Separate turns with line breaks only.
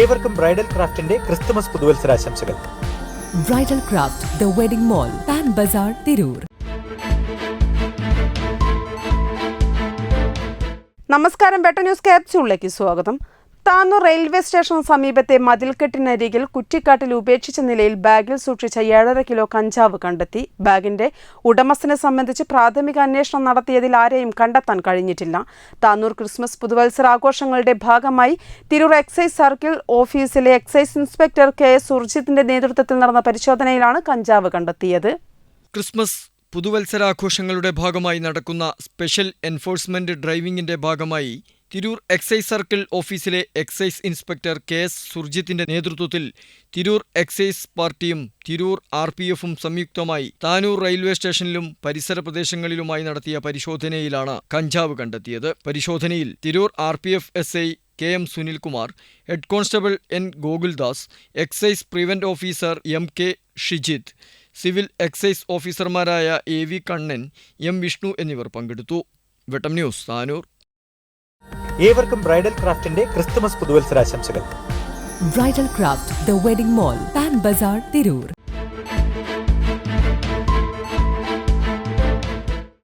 ഏവർക്കും ബ്രൈഡൽ ക്രാഫ്റ്റിന്റെ Christmas പുതുവത്സരാശംസകൾ.
Bridal craft the wedding mall Pan Bazar Tirur.
നമസ്കാരം ബെട്ട ന്യൂസ് ക്യാപ്സ്യൂളിലേക്ക് സ്വാഗതം. താന്നൂർ റെയിൽവേ സ്റ്റേഷന് സമീപത്തെ മതിൽക്കെട്ടിനരികിൽ കുറ്റിക്കാട്ടിൽ ഉപേക്ഷിച്ച നിലയിൽ ബാഗിൽ സൂക്ഷിച്ച ഏഴര കിലോ കഞ്ചാവ് കണ്ടെത്തി. ബാഗിന്റെ ഉടമസ്ഥനെ സംബന്ധിച്ച് പ്രാഥമിക അന്വേഷണം നടത്തിയതിൽ ആരെയും കണ്ടെത്താൻ കഴിഞ്ഞിട്ടില്ല. താന്നൂർ ക്രിസ്മസ് പുതുവത്സര ആഘോഷങ്ങളുടെ ഭാഗമായി തിരൂർ എക്സൈസ് സർക്കിൾ ഓഫീസിലെ എക്സൈസ് ഇൻസ്പെക്ടർ കെ എസ് സുർജിത്തിന്റെ നേതൃത്വത്തിൽ നടന്ന പരിശോധനയിലാണ് കഞ്ചാവ് കണ്ടെത്തിയത്.
ക്രിസ്മസ് പുതുവത്സരാഘോഷങ്ങളുടെ ഭാഗമായി നടക്കുന്ന സ്പെഷ്യൽ എൻഫോഴ്സ്മെന്റ് ഡ്രൈവിംഗിന്റെ ഭാഗമായി തിരൂർ എക്സൈസ് സർക്കിൾ ഓഫീസിലെ എക്സൈസ് ഇൻസ്പെക്ടർ കെ എസ് സുർജിത്തിന്റെ നേതൃത്വത്തിൽ തിരൂർ എക്സൈസ് പാർട്ടിയും തിരൂർ ആർ പി എഫും സംയുക്തമായി താനൂർ റെയിൽവേ സ്റ്റേഷനിലും പരിസര പ്രദേശങ്ങളിലുമായി നടത്തിയ പരിശോധനയിലാണ് കഞ്ചാവ് കണ്ടെത്തിയത്. പരിശോധനയിൽ Tirur R P F S I K M Sunilkumar head constable N Gokuldas excise prevent officer M K Shijith civil excise ഓഫീസർമാരായ A V Kannan M Vishnu എന്നിവർ പങ്കെടുത്തു. വെട്ടം ന്യൂസ് താനൂർ.
ഏവർക്കും ബ്രൈഡൽ ക്രാഫ്റ്റിന്റെ Christmas പുതുവത്സരാശംസകൾ.
Bridal craft the wedding mall Pan Bazar Tirur.